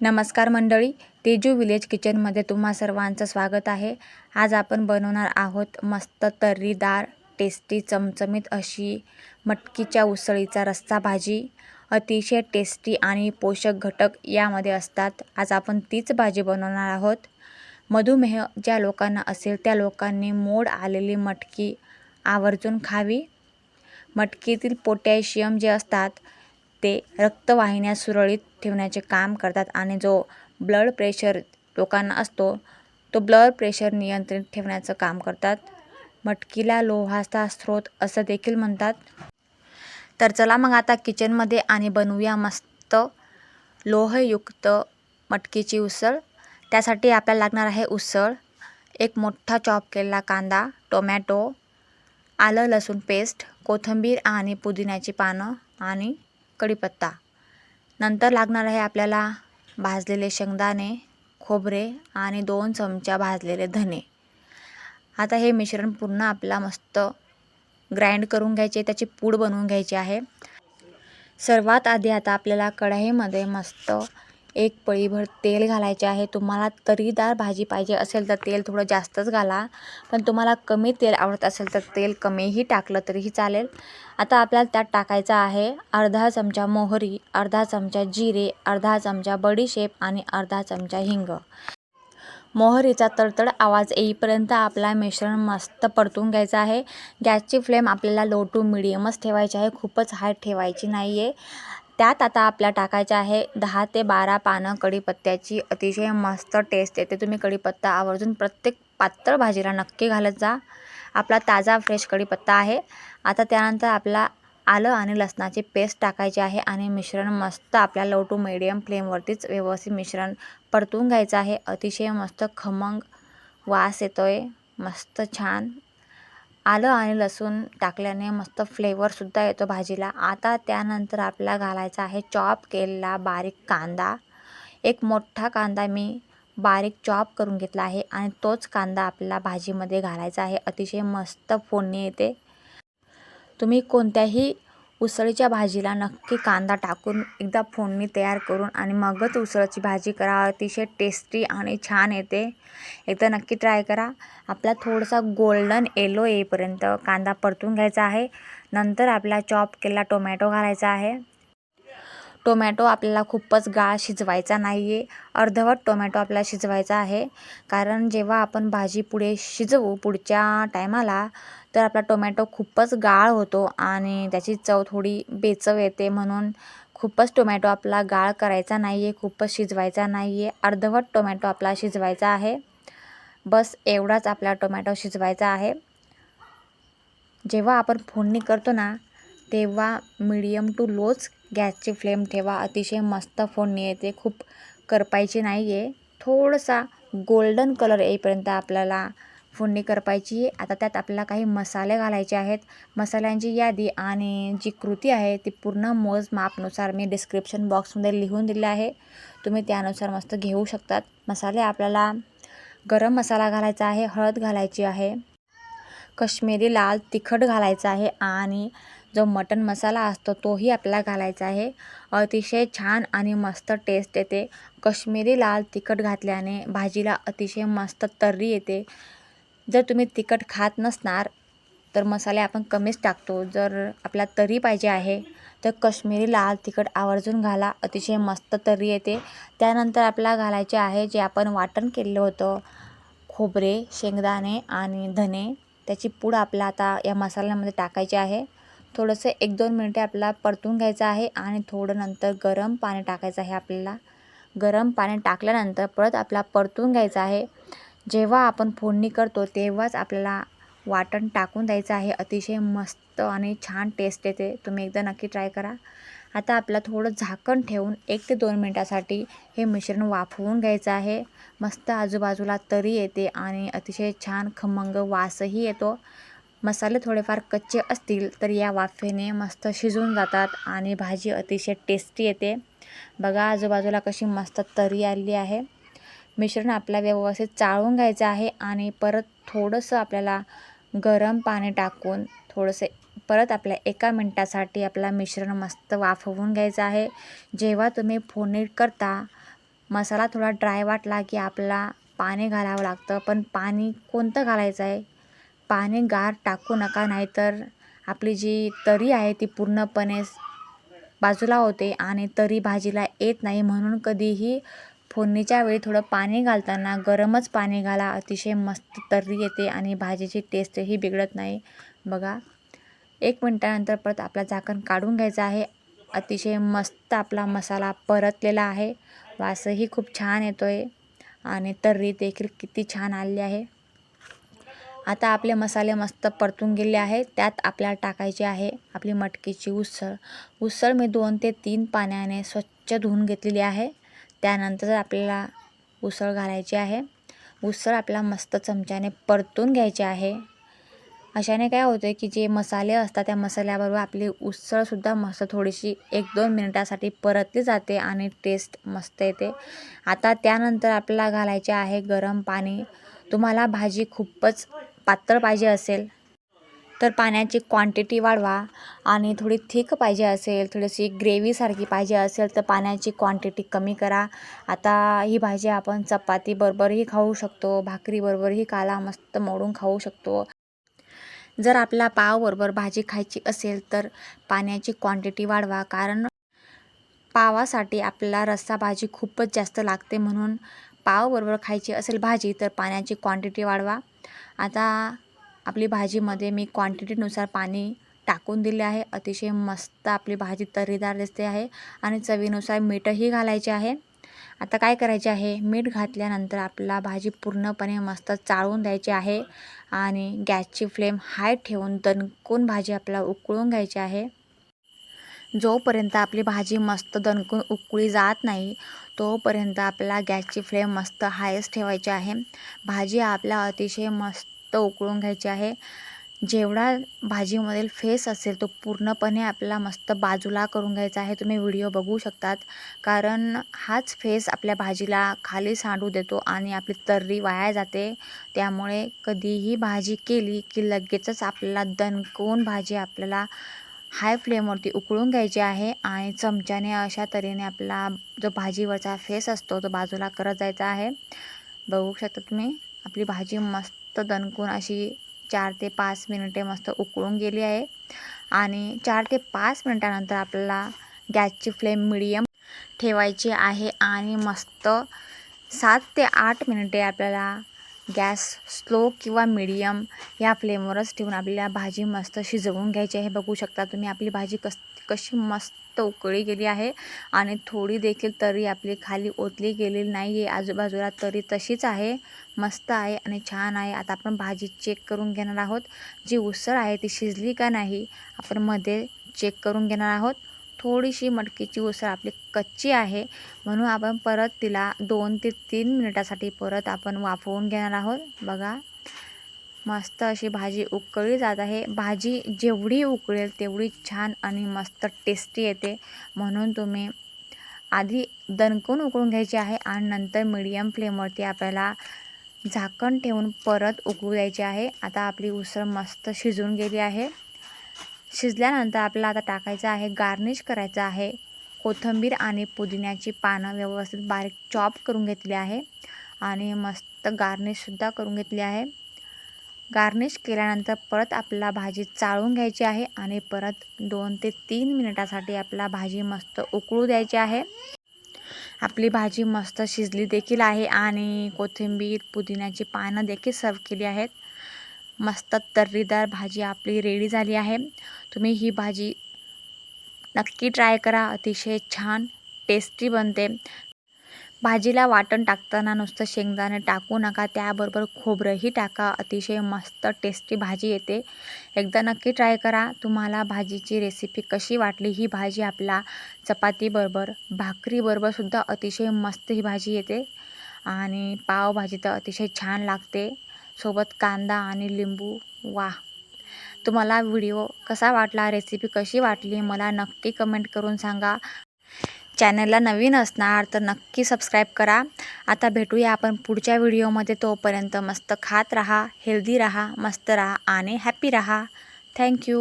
नमस्कार मंडळी तेजू विलेज किचनमध्ये तुम्हा सर्वांचं स्वागत आहे. आज आपण बनवणार आहोत मस्त तर्रीदार टेस्टी चमचमीत अशी मटकीच्या उसळीचा रस्सा भाजी. अतिशय टेस्टी आणि पोषक घटक यामध्ये असतात. आज आपण तीच भाजी बनवणार आहोत. मधुमेह ज्या लोकांना असेल त्या लोकांनी मोड आलेली मटकी आवर्जून खावी. मटकीतील पोटॅशियम जे असतात ते रक्तवाहिन्या सुरळीत ठेवण्याचे काम करतात आणि जो ब्लड प्रेशर लोकांना असतो तो ब्लड प्रेशर नियंत्रित ठेवण्याचं काम करतात. मटकीला लोहाचा स्रोत असं देखील म्हणतात. तर चला मग आता किचनमध्ये आणि बनवूया मस्त लोहयुक्त मटकीची उसळ. त्यासाठी आपल्याला लागणार आहे उसळ एक मोठा चॉप केलेला कांदा टोमॅटो आलं लसूण पेस्ट कोथिंबीर आणि पुदिन्याची पानं आणि कढीपत्ता नंतर लागणार आहे आपल्याला भाजलेले शेंगदाणे खोबरे आणि दोन चमचा भाजलेले धने आता हे मिश्रण पूर्ण आपला मस्त ग्राइंड करून घ्यायचे त्याची पूड बनवून घ्यायची आहे. सर्वात आधी आता आपल्याला कढईमध्ये मस्त एक पळीभर तेल घालायचे आहे. तुम्हाला तरीदार भाजी पाहिजे असेल तर तेल थोडं जास्तच घाला. पण तुम्हाला कमी तेल आवडत असेल तर तेल कमीही टाकलं तरीही चालेल. आता आपल्याला त्यात टाकायचं आहे अर्धा चमचा मोहरी अर्धा चमचा जिरे अर्धा चमचा बडीशेप आणि अर्धा चमचा हिंग. मोहरीचा तडतड आवाज येईपर्यंत आपला मिश्रण मस्त परतून घ्यायचं आहे. गॅसची फ्लेम आपल्याला लो टू मिडियमच ठेवायची आहे. खूपच हाय ठेवायची नाही आहे त्यात आता आपल्या टाकायचं आहे दहा ते बारा पानं कढीपत्त्याची अतिशय मस्त टेस्ट येते. तुम्ही कढीपत्ता आवर्जून प्रत्येक पातळ भाजीला नक्की घालत जा. आपला ताजा फ्रेश कढीपत्ता आहे. आता त्यानंतर आपला आलं आणि लसणाची पेस्ट टाकायची आहे आणि मिश्रण मस्त आपल्या लो टू मिडियम फ्लेमवरतीच व्यवस्थित मिश्रण परतून घ्यायचं आहे. अतिशय मस्त खमंग वास येतो आहे मस्त छान. आलं आणि लसूण टाकल्याने मस्त फ्लेवरसुद्धा येतो भाजीला. आता त्यानंतर आपल्याला घालायचा आहे चॉप केलेला बारीक कांदा. एक मोठा कांदा मी बारीक चॉप करून घेतला आहे आणि तोच कांदा आपल्याला भाजीमध्ये घालायचा आहे. अतिशय मस्त फोडणी येते. तुम्ही कोणत्याही उसळीच्या भाजीला नक्की कांदा टाकून एकदा फोडणी तयार करून आणि मगच उसळची भाजी करा. अतिशय टेस्टी आणि छान येते. एकदा नक्की ट्राय करा. आपला थोडासा गोल्डन येलो येईपर्यंत कांदा परतून घ्यायचा आहे. नंतर आपला चॉप केलेला टोमॅटो घालायचा आहे. टोमॅटो आपल्याला खूपच गाळ शिजवायचा नाही आहे अर्धवट टोमॅटो आपल्याला शिजवायचा आहे. कारण जेव्हा आपण भाजी पुढे शिजवू पुढच्या टायमाला तर आपला टोमॅटो खूपच गाळ होतो आणि त्याची चव थोडी बेचव येते म्हणून खूपच टोमॅटो आपला गाळ करायचा नाही आहे खूपच शिजवायचा नाही आहे अर्धवट टोमॅटो आपला शिजवायचा आहे. बस एवढाच आपला टोमॅटो शिजवायचा आहे. जेव्हा आपण फोडणी करतो ना तेव्हा मीडियम टू लोच गॅसची फ्लेम ठेवा. अतिशय मस्त फोडणी येते. खूप करपायची नाही आहे थोडासा गोल्डन कलर येईपर्यंत आपल्याला फोडणी करपायची. आता त्यात आपल्याला काही मसाले घालायचे आहेत. मसाल्यांची यादी आणि जी कृती आहे ती पूर्ण मोजमापनुसार मी डिस्क्रिप्शन बॉक्समध्ये लिहून दिले आहे. तुम्ही त्यानुसार मस्त घेऊ शकतात. मसाले आपल्याला गरम मसाला घालायचा आहे हळद घालायची आहे कश्मीरी लाल तिखट घालायचं आहे आणि जो मटन मसाला असतो तोही आपल्याला घालायचा आहे. अतिशय छान आणि मस्त टेस्ट येते. कश्मीरी लाल तिखट घातल्याने भाजीला अतिशय मस्त तर्री येते. जर तुम्ही तिखट खात नसणार तर मसाले आपण कमीच टाकतो. जर आपल्याला तरी पाहिजे आहे तर कश्मीरी लाल तिखट आवर्जून घाला. अतिशय मस्त तर्री येते. त्यानंतर आपला घालायचे आहे जे आपण वाटण केलेलं होतं. खोबरे शेंगदाणे आणि धने. त्याची पूड आपला आता या मसाल्यामध्ये टाकायची आहे. थोडंसं एक दोन मिनटे आपल्याला परतून घ्यायचं आहे आणि थोडं नंतर गरम पाणी टाकायचं आहे आपल्याला. गरम पाणी टाकल्यानंतर परत आपला परतून घ्यायचं आहे. जेव्हा आपण फोडणी करतो तेव्हाच आपल्याला वाटण टाकून द्यायचं आहे. अतिशय मस्त आणि छान टेस्ट येते. तुम्ही एकदा नक्की ट्राय करा. आता आपल्याला थोडं झाकण ठेवून एक ते दोन मिनटासाठी हे मिश्रण वाफवून घ्यायचं आहे. मस्त आजूबाजूला तरी येते आणि अतिशय छान खमंग वासही येतो. मसाले थोडेफार कच्चे असतील तर या वाफेने मस्त शिजून जातात आणि भाजी अतिशय टेस्टी येते. बघा आजूबाजूला कशी मस्त तरी आली आहे. मिश्रण आपला व्यवस्थित चाळून घ्यायचं आहे आणि परत थोडंसं आपल्याला गरम पाणी टाकून थोडंसं परत आपल्या एका मिनटासाठी आपला मिश्रण मस्त वाफवून घ्यायचं आहे. जेव्हा तुम्ही फोडणी करता मसाला थोडा ड्राय वाटला की आपला पाणी घालावं लागतं. पण पाणी कोणतं घालायचं आहे? पाणी गार टाकू नका नाहीतर आपली जी तरी आहे ती पूर्णपणे बाजूला होते आणि तरी भाजीला येत नाही. म्हणून कधीही फोडणीच्या वेळी थोडं पाणी घालताना गरमच पाणी घाला. अतिशय मस्त तर्री येते आणि भाजीची टेस्टही बिघडत नाही. बघा एक मिनटानंतर परत आपला झाकण काढून घ्यायचं आहे. अतिशय मस्त आपला मसाला परतलेला आहे. वासही खूप छान येतो आहे आणि तर्री देखील किती छान आली आहे. आता आपले मसाले मस्त परतून गेले आहे त्यात आपल्याला टाकायचे आहे आपली मटकीची उसळ. उसळ मी दोन ते तीन पाण्याने स्वच्छ धुवून घेतलेली आहे. त्यानंतर आपल्याला उसळ घालायची आहे. उसळ आपला मस्त चमच्याने परतून घ्यायची आहे. अशाने काय होतं की जे मसाले असतात त्या मसाल्याबरोबर आपली उसळसुद्धा मस्त थोडीशी एक दोन मिनिटासाठी परतली जाते आणि टेस्ट मस्त येते. आता त्यानंतर आपल्याला घालायचे आहे गरम पाणी. तुम्हाला भाजी खूपच पातळ पाहिजे असेल तर पाण्याची क्वांटिटी वाढवा आणि थोडी थिक पाहिजे असेल थोडीशी ग्रेव्हीसारखी पाहिजे असेल तर पाण्याची क्वांटिटी कमी करा. आता ही भाजी आपण चपातीबरोबरही खाऊ शकतो भाकरीबरोबरही काला मस्त मोडून खाऊ शकतो. जर आपला पावबरोबर भाजी खायची असेल तर पाण्याची क्वांटिटी वाढवा कारण पावासाठी आपल्याला रस्सा भाजी खूपच जास्त लागते म्हणून पावबरोबर खायची असेल भाजी तर पाण्याची क्वांटिटी वाढवा. आता आपली भाजीमध्ये मी क्वांटिटीनुसार पाणी टाकून दिले आहे. अतिशय मस्त आपली भाजी तर्रीदार दिसते आहे आणि चवीनुसार मीठही घालायचे आहे. आता काय करायचे आहे? मीठ घातल्यानंतर आपला भाजी पूर्णपणे मस्त चाळून द्यायची आहे आणि गॅसची फ्लेम हाय ठेवून दणकून भाजी आपला उकळून घ्यायची आहे. जोपर्यंत आपली भाजी मस्त दणकून उकळी जात नाही तोपर्यंत आपल्याला गॅसची फ्लेम मस्त हायच ठेवायची आहे. भाजी आपल्या अतिशय मस्त उकळून घ्यायची आहे. जेवढा भाजीमधील फेस असेल तो पूर्णपणे आपल्याला मस्त बाजूला करून घ्यायचा आहे. तुम्ही व्हिडिओ बघू शकतात. कारण हाच फेस आपल्या भाजीला खाली सांडू देतो आणि आपली तर्री वाया जाते. त्यामुळे कधीही भाजी केली की लगेचच आपल्याला दणकवून भाजी आपल्याला हाय फ्लेमवरती उकळून घ्यायची आहे आणि चमच्याने अशा तऱ्हेने आपला जो भाजीवरचा फेस असतो तो बाजूला करत जायचा आहे. बघू शकता तुम्ही आपली भाजी मस्त दणकून अशी चार ते पाच मिनिटे मस्त उकळून गेली आहे. आणि चार ते पाच मिनटानंतर आपल्याला गॅसची फ्लेम मिडियम ठेवायची आहे आणि मस्त सात ते आठ मिनिटे आपल्याला गॅस स्लो किंवा मिडियम या फ्लेमवरच ठेवून आपल्याला भाजी मस्त शिजवून घ्यायची आहे. बघू शकता तुम्ही आपली भाजी कस कशी मस्त उकळी गेली आहे आणि थोडी देखील तरी आपली खाली ओतली गेलेली नाही आहे आजूबाजूला तरी तशीच आहे. मस्त आहे आणि छान आहे. आता आपण भाजी चेक करून घेणार आहोत. जी उसळ आहे ती शिजली का नाही आपण मध्ये चेक करून घेणार आहोत. थोडीशी मटकीची उसळ आपली कच्ची आहे. म्हणून आपण परत तिला दोन ते तीन मिनिटासाठी परत आपण वाफवून घेणार आहोत. बघा. मस्त अशी भाजी उकळली जात आहे. भाजी जेवढी उकळेल तेवढी छान आणि मस्त टेस्टी येते. म्हणून तुम्ही आधी दणकून उकळून घ्यायची आहे आणि नंतर मिडियम फ्लेमवरती आपल्याला झाकण ठेवून परत उकळू द्यायची आहे. आता आपली उसळ मस्त शिजून गेली आहे. शिजल्यानंतर आपल्याला आता टाकायचं आहे गार्निश करायचं आहे. कोथिंबीर आणि पुदिन्याची पानं व्यवस्थित बारीक चॉप करून घेतली आहे. आणि मस्त गार्निशसुद्धा करून घेतली आहे. गार्निश केल्यानंतर परत आपला भाजी चाळून घ्यायची आहे आणि परत दोन ते तीन मिनिटासाठी आपला भाजी मस्त उकळू द्यायची आहे. आपली भाजी मस्त शिजली देखील आहे आणि कोथिंबीर पुदिन्याची पानं देखील सर्व केली आहेत. मस्त तर्रीदार भाजी आपली रेडी झाली आहे. तुम्ही ही भाजी नक्की ट्राय करा. अतिशय छान टेस्टी बनते. भाजीला वाटण टाकताना नुसतं शेंगदाणे टाकू नका त्याबरोबर खोबरंही टाका. अतिशय मस्त टेस्टी भाजी येते. एकदा नक्की ट्राय करा. तुम्हाला भाजीची रेसिपी कशी वाटली ही भाजी आपला चपातीबरोबर भाकरीबरोबरसुद्धा अतिशय मस्त ही भाजी येते. आणि पावभाजी तर अतिशय छान लागते. सोबत कांदा आणि लिंबू. वा तुम्हाला व्हिडिओ कसा वाटला रेसिपी कशी वाटली मला नक्की कमेंट करून सांगा. चॅनलला नवीन असणार तर नक्की सबस्क्राईब करा. आता भेटूया आपण पुढच्या व्हिडिओमध्ये. तोपर्यंत मस्त खात राहा हेल्दी राहा मस्त राहा आणि हॅपी राहा. थँक्यू